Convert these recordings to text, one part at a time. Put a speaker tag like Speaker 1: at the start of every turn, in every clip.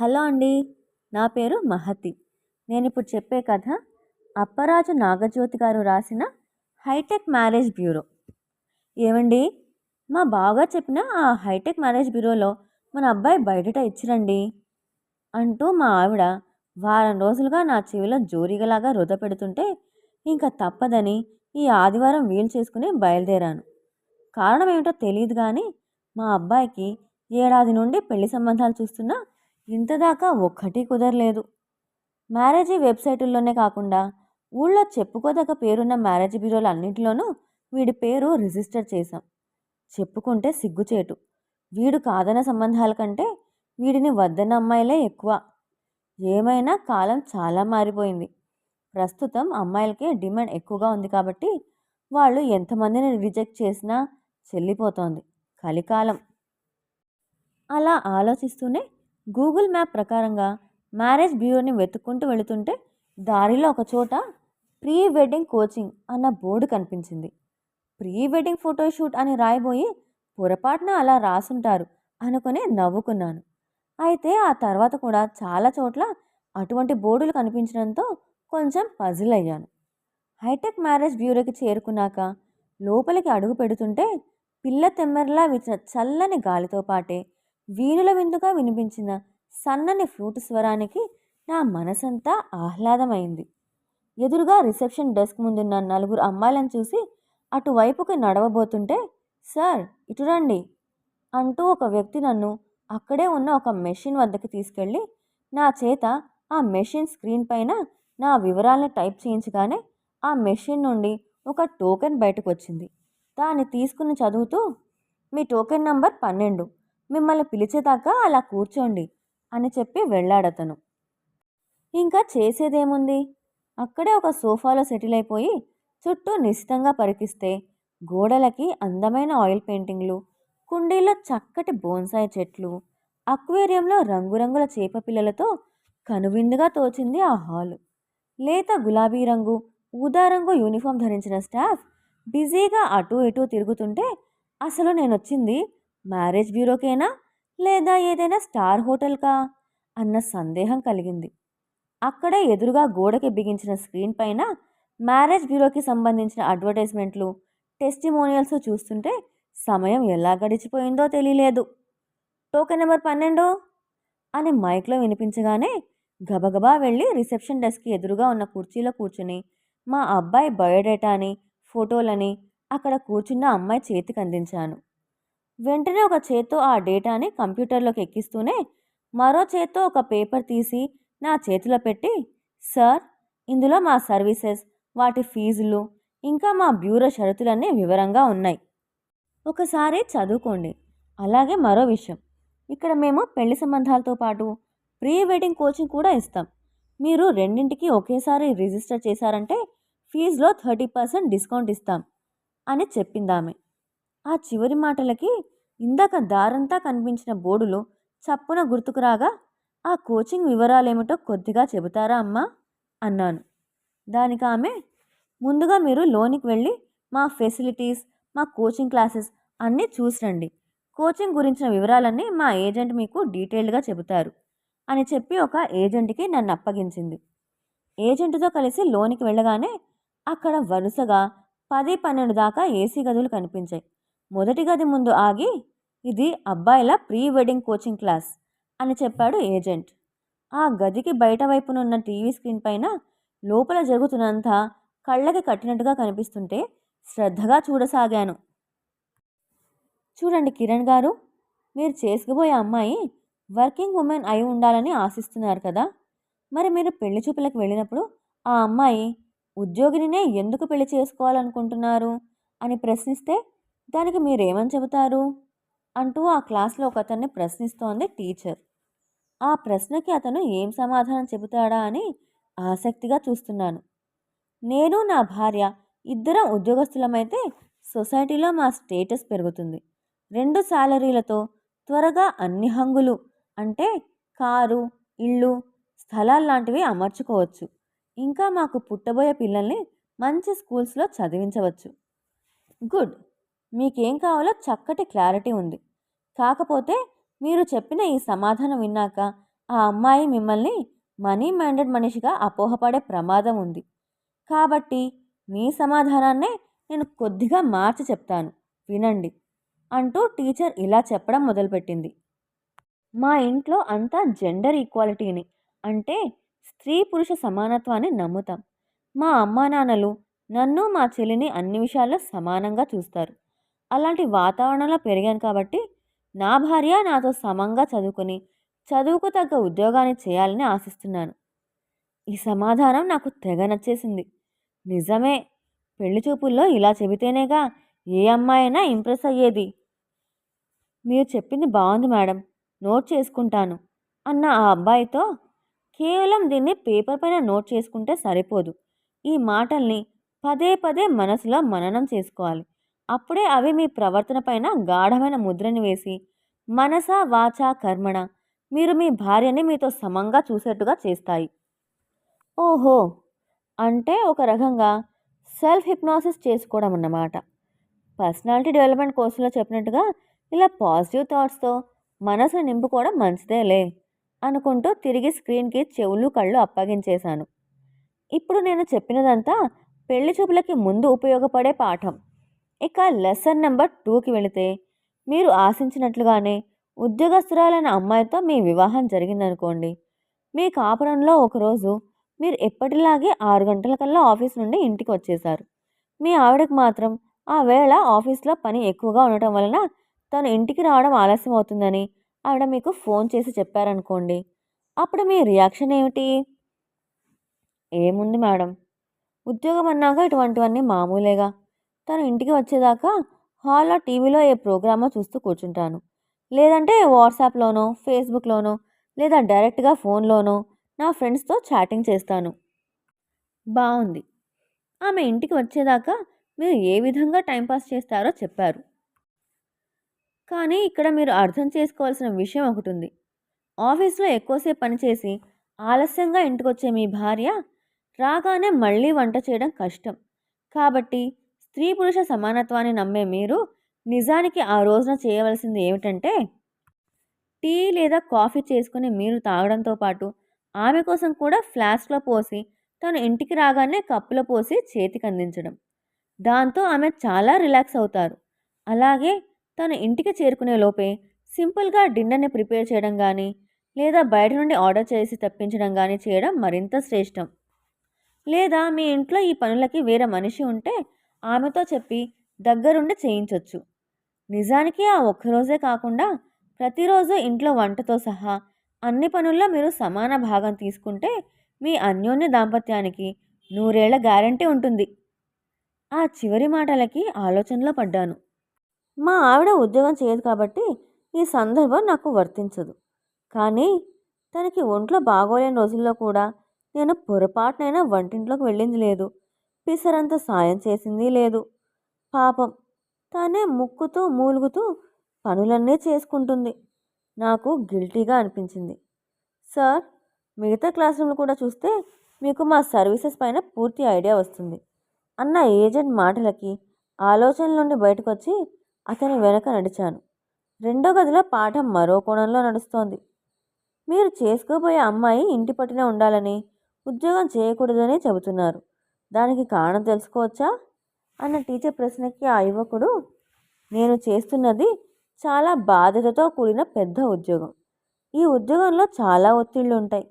Speaker 1: Hello అండి నా పేరు మహతి. నేను ఇప్పుడు చెప్పే కథ అప్పరాజు నాగజ్యోతి గారు రాసిన హైటెక్ మ్యారేజ్ బ్యూరో. ఏమండి మా బాగా చెప్పిన ఆ హైటెక్ మ్యారేజ్ బ్యూరోలో మన అబ్బాయి బయటట ఇచ్చిరండి అంటూ మా ఆవిడ వారం రోజులుగా నా చెవిలో జోరిగలాగా రుద పెడుతుంటే ఇంకా తప్పదని ఈ ఆదివారం వీలు చేసుకుని బయలుదేరాను. కారణం ఏమిటో తెలియదు కానీ మా అబ్బాయికి ఏడాది నుండి పెళ్ళి సంబంధాలు చూస్తున్నా ఇంతదాకా ఒక్కటి కుదరలేదు. మ్యారేజీ వెబ్సైటుల్లోనే కాకుండా ఊళ్ళో చెప్పుకోదగ్గ పేరున్న మ్యారేజ్ బ్యూరోలు అన్నింటిలోనూ వీడి పేరు రిజిస్టర్ చేశాం. చెప్పుకుంటే సిగ్గుచేటు. వీడు కాదన్న సంబంధాల కంటే వీడిని వద్దన్న అమ్మాయిలే ఎక్కువ. ఏమైనా కాలం చాలా మారిపోయింది. ప్రస్తుతం అమ్మాయిలకే డిమాండ్ ఎక్కువగా ఉంది కాబట్టి వాళ్ళు ఎంతమందిని రిజెక్ట్ చేసినా చెల్లిపోతోంది. కలికాలం. అలా ఆలోచిస్తూనే గూగుల్ మ్యాప్ ప్రకారంగా మ్యారేజ్ బ్యూరోని వెతుక్కుంటూ వెళుతుంటే దారిలో ఒక చోట ప్రీ వెడ్డింగ్ కోచింగ్ అన్న బోర్డు కనిపించింది. ప్రీ వెడ్డింగ్ ఫోటోషూట్ అని రాయబోయి పొరపాటున అలా రాసుంటారు అనుకుని నవ్వుకున్నాను. అయితే ఆ తర్వాత కూడా చాలా చోట్ల అటువంటి బోర్డులు కనిపించడంతో కొంచెం పజిల్ అయ్యాను. హైటెక్ మ్యారేజ్ బ్యూరోకి చేరుకున్నాక లోపలికి అడుగు పెడుతుంటే పిల్ల తెమ్మెరలా విచిన చల్లని గాలితో పాటే వీణుల విందుగా వినిపించిన సన్నని ఫ్లూట్ స్వరానికి నా మనసంతా ఆహ్లాదమైంది. ఎదురుగా రిసెప్షన్ డెస్క్ ముందున్న నలుగురు అమ్మాయిలను చూసి అటువైపుకి నడవబోతుంటే సార్ ఇటు రండి అంటూ ఒక వ్యక్తి నన్ను అక్కడే ఉన్న ఒక మెషిన్ వద్దకు తీసుకెళ్ళి నా చేత ఆ మెషిన్ స్క్రీన్ పైన నా వివరాలను టైప్ చేయించగానే ఆ మెషిన్ నుండి ఒక టోకెన్ బయటకు వచ్చింది దాన్ని తీసుకుని చదువుతూ మీ టోకెన్ నంబర్ పన్నెండు. మిమ్మల్ని పిలిచేదాకా అలా కూర్చోండి అని చెప్పి వెళ్ళాడతను. ఇంకా చేసేదేముంది? అక్కడే ఒక సోఫాలో సెటిల్ అయిపోయి చుట్టూ నిశితంగా పరికిస్తే గోడలకి అందమైన ఆయిల్ పెయింటింగ్లు కుండీల్లో చక్కటి బోన్సాయి చెట్లు అక్వేరియంలో రంగురంగుల చేప పిల్లలతో కనువిందుగా తోచింది ఆ హాలు. లేత గులాబీ రంగు ఊదా రంగు యూనిఫామ్ ధరించిన స్టాఫ్ బిజీగా అటూ ఇటూ తిరుగుతుంటే అసలు నేను వచ్చింది మ్యారేజ్ బ్యూరోకేనా? లేదా ఏదైనా స్టార్ హోటల్కా? అన్న సందేహం కలిగింది. అక్కడే ఎదురుగా గోడకి బిగించిన స్క్రీన్ పైన మ్యారేజ్ బ్యూరోకి సంబంధించిన అడ్వర్టైజ్మెంట్లు టెస్టిమోనియల్స్ చూస్తుంటే సమయం ఎలా గడిచిపోయిందో తెలియలేదు. టోకెన్ నెంబర్ పన్నెండు? అని మైక్లో వినిపించగానే గబగబా వెళ్ళి రిసెప్షన్ డెస్క్కి ఎదురుగా ఉన్న కుర్చీలో కూర్చుని మా అబ్బాయి బయోడేటాని ఫోటోలని అక్కడ కూర్చున్న అమ్మాయి చేతికి అందించాను. వెంటనే ఒక చేత్తో ఆ డేటాని కంప్యూటర్లోకి ఎక్కిస్తూనే మరో చేత్తో ఒక పేపర్ తీసి నా చేతిలో పెట్టి సార్ ఇందులో మా సర్వీసెస్ వాటి ఫీజులు ఇంకా మా బ్యూరో షరతులన్నీ వివరంగా ఉన్నాయి. ఒకసారి చదువుకోండి. అలాగే మరో విషయం. ఇక్కడ మేము పెళ్ళి సంబంధాలతో పాటు ప్రీ వెడ్డింగ్ కోచింగ్ కూడా ఇస్తాం. మీరు రెండింటికి ఒకేసారి రిజిస్టర్ చేశారంటే ఫీజులో థర్టీ పర్సెంట్ డిస్కౌంట్ ఇస్తాం అని చెప్పిందామె. ఆ చివరి మాటలకి ఇందాక దారంతా కనిపించిన బోర్డులు చప్పున గుర్తుకురాగా ఆ కోచింగ్ వివరాలేమిటో కొద్దిగా చెబుతారా అమ్మా? అన్నాను. దానికి ఆమె ముందుగా మీరు లోనికి వెళ్ళి మా ఫెసిలిటీస్ మా కోచింగ్ క్లాసెస్ అన్నీ చూసిరండి. కోచింగ్ గురించిన వివరాలన్నీ మా ఏజెంట్ మీకు డీటెయిల్డ్గా చెబుతారు అని చెప్పి ఒక ఏజెంట్కి నన్ను అప్పగించింది. ఏజెంట్తో కలిసి లోనికి వెళ్ళగానే అక్కడ వరుసగా పది పన్నెండు దాకా ఏసీ గదులు కనిపించాయి. మొదటి గది ముందు ఆగి ఇది అబ్బాయిల ప్రీ వెడ్డింగ్ కోచింగ్ క్లాస్ అని చెప్పాడు ఏజెంట్. ఆ గదికి బయట వైపునున్న టీవీ స్క్రీన్ పైన లోపల జరుగుతున్నంతా కళ్ళకి కట్టినట్టుగా కనిపిస్తుంటే శ్రద్ధగా చూడసాగాను. చూడండి కిరణ్ గారు మీరు చేసుకుపోయే అమ్మాయి వర్కింగ్ ఉమెన్ అయి ఉండాలని ఆశిస్తున్నారు కదా. మరి మీరు పెళ్ళి చూపులకు వెళ్ళినప్పుడు ఆ అమ్మాయి ఉద్యోగినినే ఎందుకు పెళ్ళి చేసుకోవాలనుకుంటున్నారు అని ప్రశ్నిస్తే దానికి మీరేమని చెబుతారు? అంటూ ఆ క్లాస్లో ఒక అతన్ని ప్రశ్నిస్తోంది టీచర్. ఆ ప్రశ్నకి అతను ఏం సమాధానం చెబుతాడా అని ఆసక్తిగా చూస్తున్నాను. నేను నా భార్య ఇద్దరం ఉద్యోగస్తులమైతే సొసైటీలో మా స్టేటస్ పెరుగుతుంది. రెండు శాలరీలతో త్వరగా అన్ని హంగులు అంటే కారు ఇళ్ళు స్థలాలు లాంటివి అమర్చుకోవచ్చు. ఇంకా మాకు పుట్టబోయే పిల్లల్ని మంచి స్కూల్స్లో చదివించవచ్చు. గుడ్. మీకేం కావాలో చక్కటి క్లారిటీ ఉంది. కాకపోతే మీరు చెప్పిన ఈ సమాధానం విన్నాక ఆ అమ్మాయి మిమ్మల్ని మనీ మైండెడ్ మనిషిగా అపోహపడే ప్రమాదం ఉంది. కాబట్టి మీ సమాధానాన్నే నేను కొద్దిగా మార్చి చెప్తాను. వినండి. అంటూ టీచర్ ఇలా చెప్పడం మొదలుపెట్టింది. మా ఇంట్లో అంతా జెండర్ ఈక్వాలిటీని అంటే స్త్రీ పురుష సమానత్వాన్ని నమ్ముతాం. మా అమ్మా నాన్నలు నన్ను మా చెల్లిని అన్ని విషయాల్లో సమానంగా చూస్తారు. అలాంటి వాతావరణంలో పెరిగాను కాబట్టి నా భార్య నాతో సమంగా చదువుకొని చదువుకు తగ్గ ఉద్యోగాన్ని చేయాలని ఆశిస్తున్నాను. ఈ సమాధానం నాకు తెగ నచ్చేసింది. నిజమే పెళ్ళి చూపుల్లో ఇలా చెబితేనేగా ఏ అమ్మాయైనా ఇంప్రెస్ అయ్యేది. మీరు చెప్పింది బాగుంది మేడం నోట్ చేసుకుంటాను అన్న ఆ అబ్బాయితో కేవలం దీన్ని పేపర్ పైన నోట్ చేసుకుంటే సరిపోదు. ఈ మాటల్ని పదే పదే మనసులో మననం చేసుకోవాలి. అప్పుడే అవి మీ ప్రవర్తన పైన గాఢమైన ముద్రని వేసి మనస వాచ కర్మణ మీరు మీ భార్యని మీతో సమంగా చూసేట్టుగా చేస్తాయి. ఓహో! అంటే ఒక రకంగా సెల్ఫ్ హిప్నాసిస్ చేసుకోవడం అన్నమాట. పర్సనాలిటీ డెవలప్మెంట్ కోర్సులో చెప్పినట్టుగా ఇలా పాజిటివ్ థాట్స్తో మనసును నింపుకోవడం మంచిదేలే అనుకుంటూ తిరిగి స్క్రీన్కి చెవులు కళ్ళు అప్పగించేశాను. ఇప్పుడు నేను చెప్పినదంతా పెళ్ళి చూపులకి ముందు ఉపయోగపడే పాఠం. ఇక లెసన్ నెంబర్ టూకి వెళితే మీరు ఆశించినట్లుగానే ఉద్యోగస్తురాలైన అమ్మాయితో మీ వివాహం జరిగిందనుకోండి. మీ కాపురంలో ఒకరోజు మీరు ఎప్పటిలాగే ఆరు గంటల కల్లా ఆఫీస్ నుండి ఇంటికి వచ్చేశారు. మీ ఆవిడకు మాత్రం ఆ వేళ ఆఫీస్లో పని ఎక్కువగా ఉండటం వలన తను ఇంటికి రావడం ఆలస్యం అవుతుందని ఆవిడ మీకు ఫోన్ చేసి చెప్పారనుకోండి. అప్పుడు మీ రియాక్షన్ ఏమిటి? ఏముంది మేడం? ఉద్యోగం అన్నాక ఇటువంటివన్నీ మామూలేగా తను ఇంటికి వచ్చేదాకా హాల్లో టీవీలో ఏ ప్రోగ్రామో చూస్తూ కూర్చుంటాను. లేదంటే వాట్సాప్లోనో ఫేస్బుక్లోనో లేదా డైరెక్ట్గా ఫోన్లోనో నా ఫ్రెండ్స్తో చాటింగ్ చేస్తాను. బాగుంది ఆమె ఇంటికి వచ్చేదాకా మీరు ఏ విధంగా టైంపాస్ చేస్తారో చెప్పారు. కానీ ఇక్కడ మీరు అర్థం చేసుకోవాల్సిన విషయం ఒకటి ఉంది ఆఫీస్లో ఎక్కువసేపు పనిచేసి ఆలస్యంగా ఇంటికొచ్చే మీ భార్య రాగానే మళ్ళీ వంట చేయడం కష్టం. కాబట్టి స్త్రీ పురుష సమానత్వాన్ని నమ్మే మీరు నిజానికి ఆ రోజున చేయవలసింది ఏమిటంటే టీ లేదా కాఫీ చేసుకుని మీరు తాగడంతో పాటు ఆమె కోసం కూడా ఫ్లాస్క్లో పోసి తను ఇంటికి రాగానే కప్పులో పోసి చేతికి అందించడం. దాంతో ఆమె చాలా రిలాక్స్ అవుతారు. అలాగే తను ఇంటికి చేరుకునే లోపే సింపుల్గా డిన్నర్ని ప్రిపేర్ చేయడం కానీ లేదా బయట నుండి ఆర్డర్ చేసి తప్పించడం కానీ చేయడం మరింత శ్రేష్టం. లేదా మీ ఇంట్లో ఈ పనులకి వేరే మనిషి ఉంటే ఆమెతో చెప్పి దగ్గరుండి చేయించవచ్చు నిజానికి ఆ ఒక్కరోజే కాకుండా ప్రతిరోజు ఇంట్లో వంటతో సహా అన్ని పనుల్లో మీరు సమాన భాగం తీసుకుంటే మీ అన్యోన్య దాంపత్యానికి నూరేళ్ళ గ్యారంటీ ఉంటుంది. ఆ చివరి మాటలకి ఆలోచనలో పడ్డాను. మా ఆవిడ ఉద్యోగం చేయదు కాబట్టి ఈ సందర్భం నాకు వర్తించదు. కానీ తనకి ఒంట్లో బాగోలేని రోజుల్లో కూడా నేను పొరపాటునైనా వంటింట్లోకి వెళ్ళింది లేదు. పిసరంత సాయం చేసింది లేదు. పాపం తానే ముక్కుతూ మూలుగుతూ పనులన్నీ చేసుకుంటుంది. నాకు గిల్టీగా అనిపించింది. సార్ మిగతా క్లాస్ రూమ్లు కూడా చూస్తే మీకు మా సర్వీసెస్ పైన పూర్తి ఐడియా వస్తుంది. అన్న ఏజెంట్ మాటలకి ఆలోచనల నుండి బయటకు వచ్చి అతని వెనక నడిచాను. రెండో గదిలో పాఠం మరో కోణంలో నడుస్తోంది. మీరు చేసుకోబోయే అమ్మాయి ఇంటి పట్టునే ఉండాలని ఉద్యోగం చేయకూడదని చెబుతున్నారు. దానికి కారణం తెలుసుకోవచ్చా? అన్న టీచర్ ప్రశ్నకి ఆ యువకుడు నేను చేస్తున్నది చాలా బాధ్యతతో కూడిన పెద్ద ఉద్యోగం. ఈ ఉద్యోగంలో చాలా ఒత్తిళ్ళు ఉంటాయి.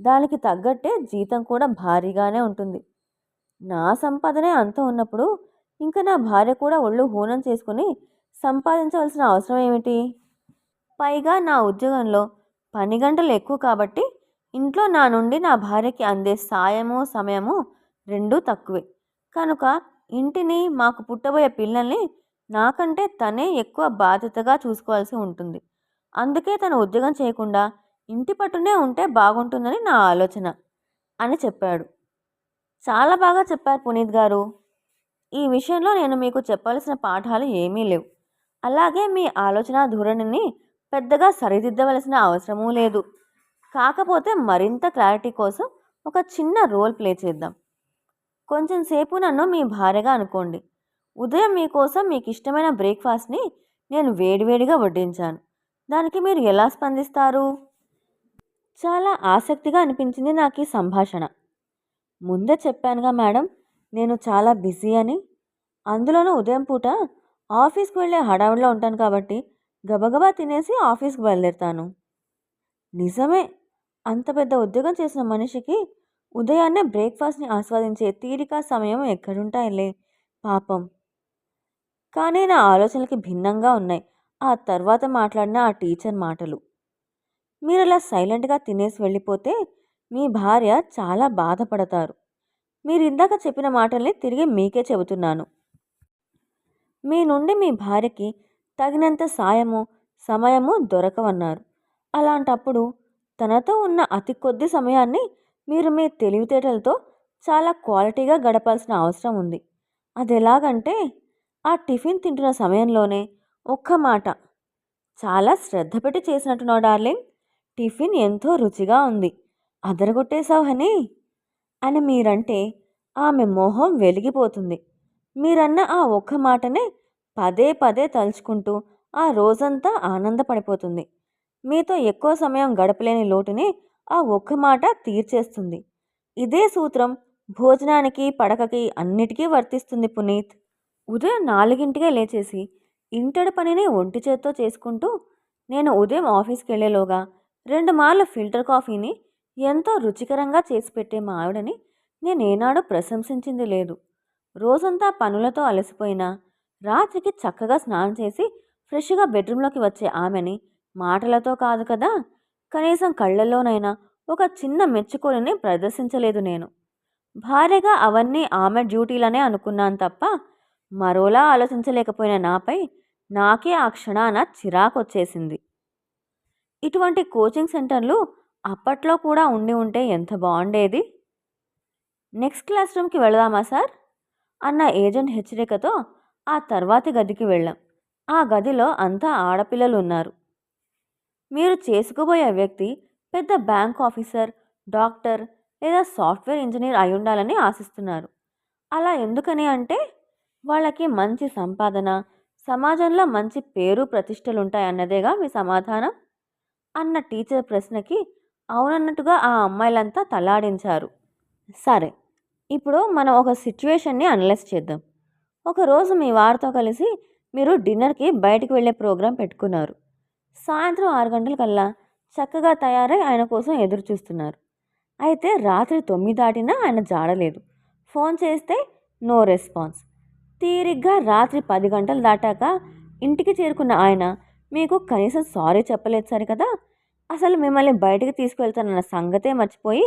Speaker 1: దానికి తగ్గట్టే జీతం కూడా భారీగానే ఉంటుంది. నా సంపాదనే అంత ఉన్నప్పుడు ఇంకా నా భార్య కూడా ఒళ్ళు హూనం చేసుకుని సంపాదించవలసిన అవసరం ఏమిటి? పైగా నా ఉద్యోగంలో పని గంటలు ఎక్కువ కాబట్టి ఇంట్లో నా నుండి నా భార్యకి అందే సాయము సమయము రెండూ తక్కువే. కనుక ఇంటిని మాకు పుట్టబోయే పిల్లల్ని నాకంటే తనే ఎక్కువ బాధ్యతగా చూసుకోవాల్సి ఉంటుంది. అందుకే తను ఉద్యోగం చేయకుండా ఇంటి పట్టునే ఉంటే బాగుంటుందని నా ఆలోచన అని చెప్పాడు. చాలా బాగా చెప్పారు పునీత్ గారు. ఈ విషయంలో నేను మీకు చెప్పాల్సిన పాఠాలు ఏమీ లేవు. అలాగే మీ ఆలోచన ధోరణిని పెద్దగా సరిదిద్దవలసిన అవసరమూ లేదు. కాకపోతే మరింత క్లారిటీ కోసం ఒక చిన్న రోల్ ప్లే చేద్దాం. కొంచెం సేపు నన్ను మీ భార్యగా అనుకోండి. ఉదయం మీకోసం మీకు ఇష్టమైన బ్రేక్ఫాస్ట్ని నేను వేడివేడిగా వడ్డించాను. దానికి మీరు ఎలా స్పందిస్తారు? చాలా ఆసక్తిగా అనిపించింది నాకు ఈ సంభాషణ. ముందే చెప్పానుగా మేడం నేను చాలా బిజీ అని. అందులోనూ ఉదయం పూట ఆఫీస్కి వెళ్ళే హడావిడిలో ఉంటాను కాబట్టి గబగబా తినేసి ఆఫీస్కి బయలుదేరుతాను. నిజమే అంత పెద్ద ఉద్యోగం చేసిన మనిషికి ఉదయాన్నే బ్రేక్ఫాస్ట్ని ఆస్వాదించే తీరిక సమయం ఎక్కడుంటాయిలే? పాపం. కానీ నా ఆలోచనలకి భిన్నంగా ఉన్నాయి. ఆ తర్వాత మాట్లాడిన ఆ టీచర్ మాటలు. మీరు అలా సైలెంట్గా తినేసి వెళ్ళిపోతే మీ భార్య చాలా బాధపడతారు. మీరు ఇందాక చెప్పిన మాటల్ని తిరిగి మీకే చెబుతున్నాను. మీ నుండి మీ భార్యకి తగినంత సాయము సమయము దొరకవన్నారు. అలాంటప్పుడు తనతో ఉన్న అతి కొద్ది సమయాన్ని మీరు మీ తెలివితేటలతో చాలా క్వాలిటీగా గడపాల్సిన అవసరం ఉంది. అది ఎలాగంటే ఆ టిఫిన్ తింటున్న సమయంలోనే ఒక్క మాట చాలా శ్రద్ధ పెట్టి చేసినట్టున్నావు డార్లింగ్ టిఫిన్ ఎంతో రుచిగా ఉంది అదరగొట్టేశావు హనీ అని మీరంటే ఆమె మొహం వెలిగిపోతుంది. మీరన్న ఆ ఒక్క మాటనే పదే పదే తలుచుకుంటూ ఆ రోజంతా ఆనందపడిపోతుంది. మీతో ఎక్కువ సమయం గడపలేని లోటుని ఆ ఒక్క మాట తీర్చేస్తుంది. ఇదే సూత్రం భోజనానికి పడకకి అన్నిటికీ వర్తిస్తుంది పునీత్. ఉదయం నాలుగింటికే లేచేసి ఇంటడి పనిని ఒంటి చేత్తో చేసుకుంటూ నేను ఉదయం ఆఫీస్కి వెళ్ళేలోగా రెండు మార్లు ఫిల్టర్ కాఫీని ఎంతో రుచికరంగా చేసి పెట్టే మా ఆవిడని నేనేనాడు ప్రశంసించింది లేదు. రోజంతా పనులతో అలసిపోయినా రాత్రికి చక్కగా స్నానం చేసి ఫ్రెష్గా బెడ్రూమ్లోకి వచ్చే ఆమెని మాటలతో కాదు కదా! కనీసం కళ్ళల్లోనైనా ఒక చిన్న మెచ్చుకోలిని ప్రదర్శించలేదు నేను. భార్యగా అవన్నీ ఆమె డ్యూటీలనే అనుకున్నాను తప్ప మరోలా ఆలోచించలేకపోయిన నాపై నాకే ఆ క్షణాన చిరాకొచ్చేసింది. ఇటువంటి కోచింగ్ సెంటర్లు అప్పట్లో కూడా ఉండి ఉంటే ఎంత బాగుండేది? నెక్స్ట్ క్లాస్ రూమ్కి వెళదామా సార్? అన్న ఏజెంట్ హెచ్చరికతో ఆ తర్వాతి గదికి వెళ్ళాం. ఆ గదిలో అంతా ఆడపిల్లలు ఉన్నారు. మీరు చేసుకోబోయే వ్యక్తి పెద్ద బ్యాంక్ ఆఫీసర్ డాక్టర్ లేదా సాఫ్ట్వేర్ ఇంజనీర్ అయి ఉండాలని ఆశిస్తున్నారు. అలా ఎందుకని అంటే వాళ్ళకి మంచి సంపాదన సమాజంలో మంచి పేరు ప్రతిష్టలు ఉంటాయన్నదేగా మీ సమాధానం? అన్న టీచర్ ప్రశ్నకి అవునన్నట్టుగా ఆ అమ్మాయిలంతా తలాడించారు. సరే ఇప్పుడు మనం ఒక సిచ్యువేషన్ని అనలైజ్ చేద్దాం. ఒకరోజు మీ వారితో కలిసి మీరు డిన్నర్కి బయటికి వెళ్ళే ప్రోగ్రాం పెట్టుకున్నారు. సాయంత్రం ఆరు గంటలకల్లా చక్కగా తయారై ఆయన కోసం ఎదురు చూస్తున్నారు అయితే రాత్రి తొమ్మిది దాటినా ఆయన జాడలేదు ఫోన్ చేస్తే నో రెస్పాన్స్. తీరిగ్గా రాత్రి పది గంటలు దాటాక ఇంటికి చేరుకున్న ఆయన మీకు కనీసం సారీ చెప్పలేదు సరి కదా? అసలు మిమ్మల్ని బయటికి తీసుకువెళ్తానన్న సంగతే మర్చిపోయి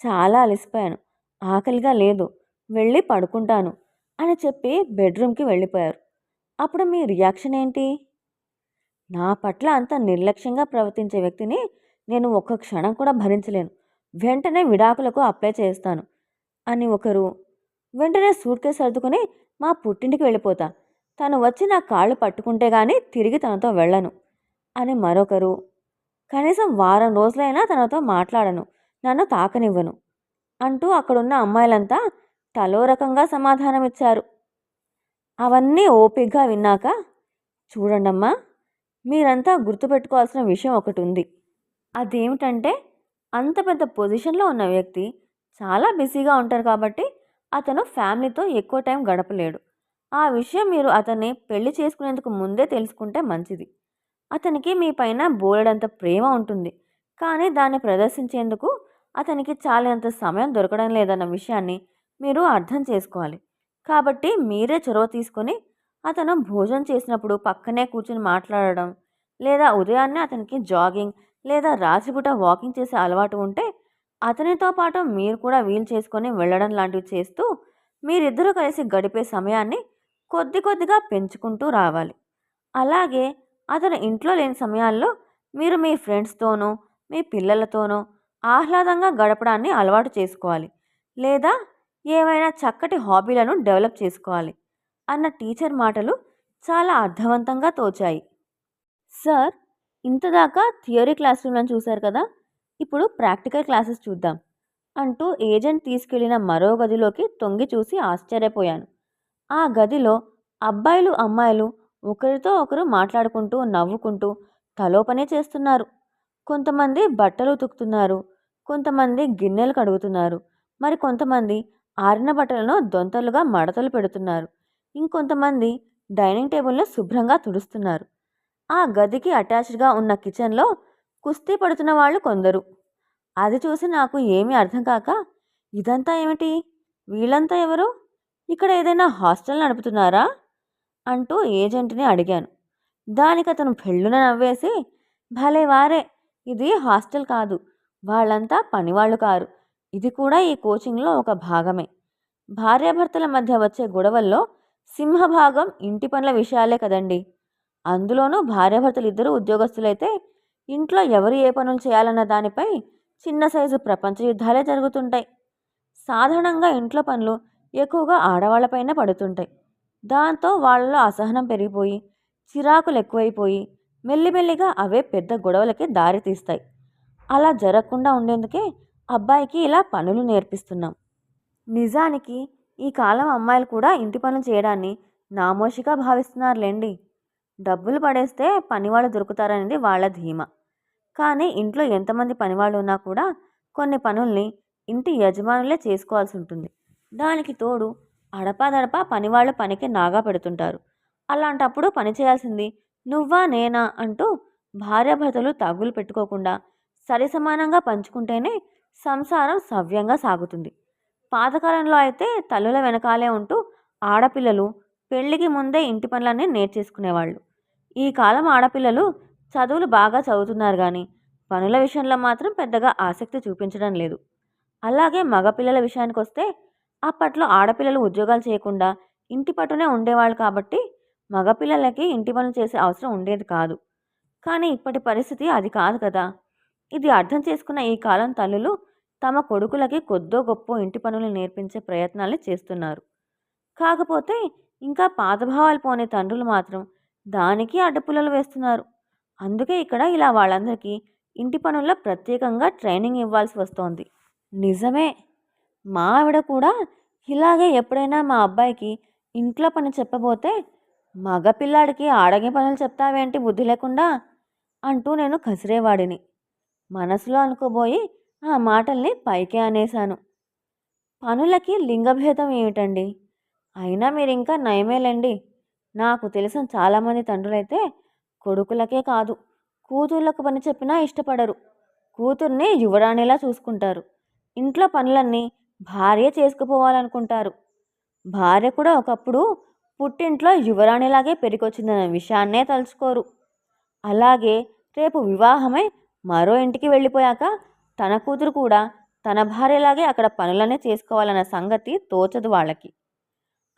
Speaker 1: చాలా అలసిపోయాను. ఆకలిగా లేదు వెళ్ళి పడుకుంటాను అని చెప్పి బెడ్రూమ్కి వెళ్ళిపోయారు. అప్పుడు మీ రియాక్షన్ ఏంటి? నా పట్ల అంత నిర్లక్ష్యంగా ప్రవర్తించే వ్యక్తిని నేను ఒక్క క్షణం కూడా భరించలేను. వెంటనే విడాకులకు అప్లై చేస్తాను అని ఒకరు వెంటనే సూట్ కేసు సర్దుకొని మా పుట్టింటికి వెళ్ళిపోతా. తను వచ్చి నా కాళ్ళు పట్టుకుంటే కానీ తిరిగి తనతో వెళ్ళను అని మరొకరు కనీసం వారం రోజులైనా తనతో మాట్లాడను నన్ను తాకనివ్వను అంటూ అక్కడున్న అమ్మాయిలంతా తలో రకంగా సమాధానం ఇచ్చారు అవన్నీ ఓపిగ్గా విన్నాక చూడండమ్మా మీరంతా గుర్తుపెట్టుకోవాల్సిన విషయం ఒకటి ఉంది అదేమిటంటే అంత పెద్ద పొజిషన్లో ఉన్న వ్యక్తి చాలా బిజీగా ఉంటారు కాబట్టి అతను ఫ్యామిలీతో ఎక్కువ టైం గడపలేడు. ఆ విషయం మీరు అతన్ని పెళ్ళి చేసుకునేందుకు ముందే తెలుసుకుంటే మంచిది. అతనికి మీ పైన బోలెడంత ప్రేమ ఉంటుంది. కానీ దాన్ని ప్రదర్శించేందుకు అతనికి చాలినంత సమయం దొరకడం లేదన్న విషయాన్ని మీరు అర్థం చేసుకోవాలి. కాబట్టి మీరే చొరవ తీసుకొని అతను భోజనం చేసినప్పుడు పక్కనే కూర్చుని మాట్లాడడం లేదా ఉదయాన్నే అతనికి జాగింగ్ లేదా రాత్రిపూట వాకింగ్ చేసే అలవాటు ఉంటే అతనితో పాటు మీరు కూడా వీలు చేసుకొని వెళ్ళడం లాంటివి చేస్తూ మీరిద్దరూ కలిసి గడిపే సమయాన్ని కొద్ది కొద్దిగా పెంచుకుంటూ రావాలి. అలాగే అతను ఇంట్లో లేని సమయాల్లో మీరు మీ ఫ్రెండ్స్తోనో మీ పిల్లలతోనో ఆహ్లాదంగా గడపడాన్ని అలవాటు చేసుకోవాలి లేదా ఏమైనా చక్కటి హాబీలను డెవలప్ చేసుకోవాలి. అన్న టీచర్ మాటలు చాలా అర్థవంతంగా తోచాయి. సార్ ఇంతదాకా థియరీ క్లాస్ రూమ్లను చూశారు కదా ఇప్పుడు ప్రాక్టికల్ క్లాసెస్ చూద్దాం అంటూ ఏజెంట్ తీసుకెళ్ళిన మరో గదిలోకి తొంగి చూసి ఆశ్చర్యపోయాను. ఆ గదిలో అబ్బాయిలు అమ్మాయిలు ఒకరితో ఒకరు మాట్లాడుకుంటూ నవ్వుకుంటూ తలోపనే చేస్తున్నారు. కొంతమంది బట్టలు ఉతుకుతున్నారు కొంతమంది గిన్నెలు కడుగుతున్నారు మరి కొంతమంది ఆరిన బట్టలను దొంతలుగా మడతలు పెడుతున్నారు. ఇంకొంతమంది డైనింగ్ టేబుల్ను శుభ్రంగా తుడుస్తున్నారు. ఆ గదికి అటాచ్డ్గా ఉన్న కిచెన్లో కుస్తీ పడుతున్న వాళ్ళు కొందరు. అది చూసి నాకు ఏమీ అర్థం కాక ఇదంతా ఏమిటి? వీళ్ళంతా ఎవరు? ఇక్కడ ఏదైనా హాస్టల్ నడుపుతున్నారా? అంటూ ఏజెంట్ని అడిగాను. దానికి అతను పెళ్ళున నవ్వేసి భలే వారే! ఇది హాస్టల్ కాదు. వాళ్ళంతా పనివాళ్ళు కారు. ఇది కూడా ఈ కోచింగ్లో ఒక భాగమే. భార్యాభర్తల మధ్య వచ్చే గొడవల్లో సింహభాగం ఇంటి పనుల విషయాలే కదండి. అందులోనూ భార్యాభర్తలు ఇద్దరు ఉద్యోగస్తులైతే ఇంట్లో ఎవరు ఏ పనులు చేయాలన్న దానిపై చిన్న సైజు ప్రపంచ యుద్ధాలే జరుగుతుంటాయి. సాధారణంగా ఇంట్లో పనులు ఎక్కువగా ఆడవాళ్ళపైనే పడుతుంటాయి. దాంతో వాళ్ళలో అసహనం పెరిగిపోయి చిరాకులు ఎక్కువైపోయి మెల్లిమెల్లిగా అవే పెద్ద గొడవలకి దారితీస్తాయి. అలా జరగకుండా ఉండేందుకే అబ్బాయికి ఇలా పనులు నేర్పిస్తున్నాం. నిజానికి ఈ కాలం అమ్మాయిలు కూడా ఇంటి పనులు చేయడాన్ని నామోషిగా భావిస్తున్నారులేండి. డబ్బులు పడేస్తే పనివాళ్ళు దొరుకుతారనేది వాళ్ళ ధీమా. కానీ ఇంట్లో ఎంతమంది పనివాళ్ళు ఉన్నా కూడా కొన్ని పనుల్ని ఇంటి యజమానులే చేసుకోవాల్సి ఉంటుంది. దానికి తోడు అడపాదడపా పనివాళ్ళు పనికి నాగా పెడుతుంటారు. అలాంటప్పుడు పని చేయాల్సింది నువ్వా నేనా అంటూ భార్యాభర్తలు తగులు పెట్టుకోకుండా సరిసమానంగా పంచుకుంటేనే సంసారం సవ్యంగా సాగుతుంది. పాతకాలంలో అయితే తల్లుల వెనకాలే ఉంటూ ఆడపిల్లలు పెళ్ళికి ముందే ఇంటి పనులన్నీ నేర్చేసుకునేవాళ్ళు. ఈ కాలం ఆడపిల్లలు చదువులు బాగా చదువుతున్నారు కానీ పనుల విషయంలో మాత్రం పెద్దగా ఆసక్తి చూపించడం లేదు. అలాగే మగపిల్లల విషయానికి వస్తే అప్పట్లో ఆడపిల్లలు ఉద్యోగాలు చేయకుండా ఇంటి పట్టునే ఉండేవాళ్ళు కాబట్టి మగపిల్లలకి ఇంటి పనులు చేసే అవసరం ఉండేది కాదు. కానీ ఇప్పటి పరిస్థితి అది కాదు కదా. ఇది అర్థం చేసుకున్న ఈ కాలం తల్లులు తమ కొడుకులకి కొద్దో గొప్ప ఇంటి పనులు నేర్పించే ప్రయత్నాలు చేస్తున్నారు. కాకపోతే ఇంకా పాతభావాలు పోనే తండ్రులు మాత్రం దానికి అడ్డపుల్లలు వేస్తున్నారు. అందుకే ఇక్కడ ఇలా వాళ్ళందరికీ ఇంటి పనుల్లో ప్రత్యేకంగా ట్రైనింగ్ ఇవ్వాల్సి వస్తోంది. నిజమే. మా ఆవిడ కూడా ఇలాగే ఎప్పుడైనా మా అబ్బాయికి ఇంట్లో పని చెప్పబోతే మగపిల్లాడికి ఆడగే పనులు చెప్తావేంటి బుద్ధి లేకుండా? అంటూ నేను కసిరేవాడిని. మనసులో అనుకోబోయి ఆ మాటల్ని పైకే అనేశాను. పనులకి లింగభేదం ఏమిటండి? అయినా మీరు ఇంకా నయమేలండి. నాకు తెలిసిన చాలామంది తండ్రులైతే కొడుకులకే కాదు కూతుర్లకు పని చెప్పినా ఇష్టపడరు. కూతుర్ని యువరాణిలా చూసుకుంటారు. ఇంట్లో పనులన్నీ భార్య చేసుకుపోవాలనుకుంటారు. భార్య కూడా ఒకప్పుడు పుట్టింట్లో యువరాణిలాగే పెరిగొచ్చిందన్న విషయాన్నే తలుచుకోరు. అలాగే రేపు వివాహమై మరో ఇంటికి వెళ్ళిపోయాక తన కూతురు కూడా తన భార్యలాగే అక్కడ పనులనే చేసుకోవాలన్న సంగతి తోచదు వాళ్ళకి.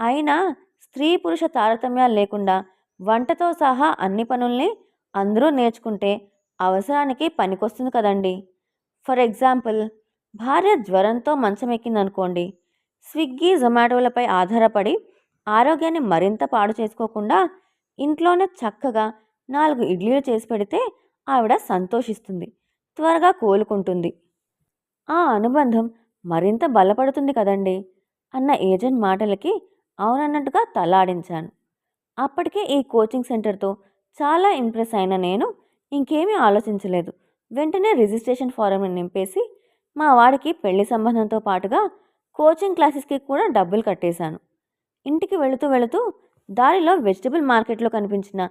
Speaker 1: అయినా స్త్రీ పురుష తారతమ్యాలు లేకుండా వంటతో సహా అన్ని పనుల్ని అందరూ నేర్చుకుంటే అవసరానికి పనికొస్తుంది కదండి. ఫర్ ఎగ్జాంపుల్ భార్య జ్వరంతో మంచం ఎక్కిందనుకోండి స్విగ్గీ జొమాటోలపై ఆధారపడి ఆరోగ్యాన్ని మరింత పాడు చేసుకోకుండా ఇంట్లోనే చక్కగా నాలుగు ఇడ్లీలు చేసి పెడితే ఆవిడ సంతోషిస్తుంది. త్వరగా కోలుకుంటుంది. ఆ అనుబంధం మరింత బలపడుతుంది కదండి? అన్న ఏజెంట్ మాటలకి అవునన్నట్టుగా తలాడించాను. అప్పటికే ఈ కోచింగ్ సెంటర్తో చాలా ఇంప్రెస్ అయిన నేను ఇంకేమీ ఆలోచించలేదు. వెంటనే రిజిస్ట్రేషన్ ఫారంని నింపేసి మా వాడికి పెళ్ళి సంబంధంతో పాటుగా కోచింగ్ క్లాసెస్కి కూడా డబ్బులు కట్టేశాను. ఇంటికి వెళుతూ వెళుతూ దారిలో వెజిటబుల్ మార్కెట్లో కనిపించిన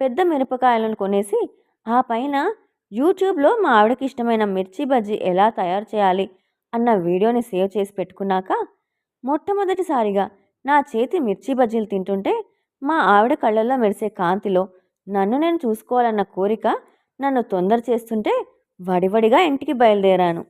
Speaker 1: పెద్ద మిరపకాయలను కొనేసి ఆ పైన యూట్యూబ్లో మా ఆవిడకి ఇష్టమైన మిర్చి బజ్జీ ఎలా తయారు చేయాలి అన్న వీడియోని సేవ్ చేసి పెట్టుకున్నాక మొట్టమొదటిసారిగా నా చేతి మిర్చి బజ్జీలు తింటుంటే మా ఆవిడ కళ్ళల్లో మెరిసే కాంతిలో నన్ను నేను చూసుకోవాలన్న కోరిక నన్ను తొందర చేస్తుంటే వడివడిగా ఇంటికి బయలుదేరాను.